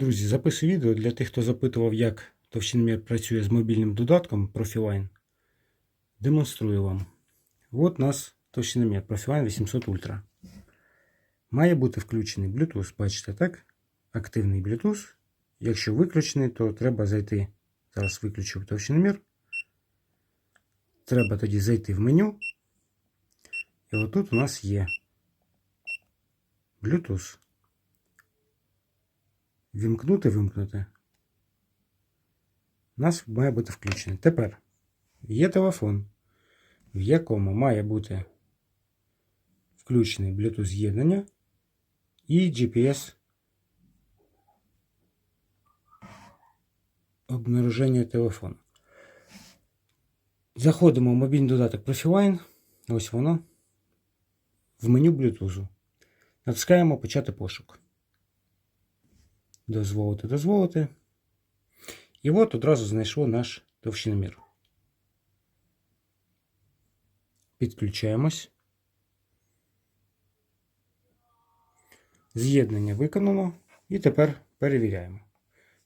Друзі, записую відео для тих, хто запитував, як товщиномір працює з мобільним додатком Profiline. Демонструю вам. От у нас товщиномір Profiline 800 Ultra. Має бути включений Bluetooth, бачите, так? Активний Bluetooth. Якщо виключений, то треба зайти. Зараз виключу товщиномір. Треба тоді зайти в меню. І отут у нас є Bluetooth. Вімкнути, вимкнути. У нас має бути включений. Тепер є телефон, в якому має бути включений Bluetooth з'єднання і GPS обнаруження телефону. Заходимо в мобільний додаток Profiline. Ось воно. В меню Bluetooth. Натискаємо почати пошук. Дозволити, дозволити. І от одразу знайшло наш товщиномір. Підключаємось. З'єднання виконано. І тепер перевіряємо.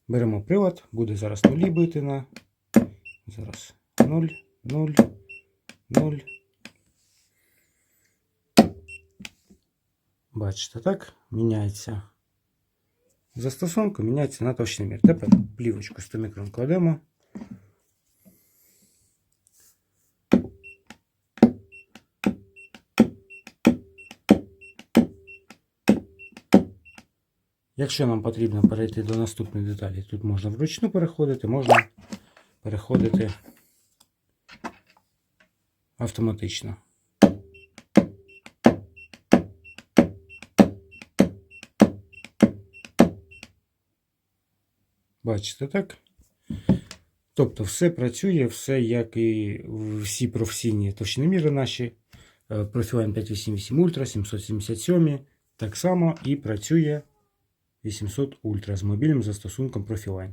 Беремо прилад, буде зараз нулі бити на. Зараз 0, 0, 0. Бачите, так? Міняється. Застосунку міняється на точний мір. Тепер плівочку 100 мікрон кладемо. Якщо нам потрібно перейти до наступної деталі, тут можна вручну переходити, можна переходити автоматично. Бачите, так? Тобто все працює, все як і всі професійні товщиноміри наші. Е, Profiline 588 Ultra, 777. Так само і працює 800 Ultra з мобільним застосунком Profiline.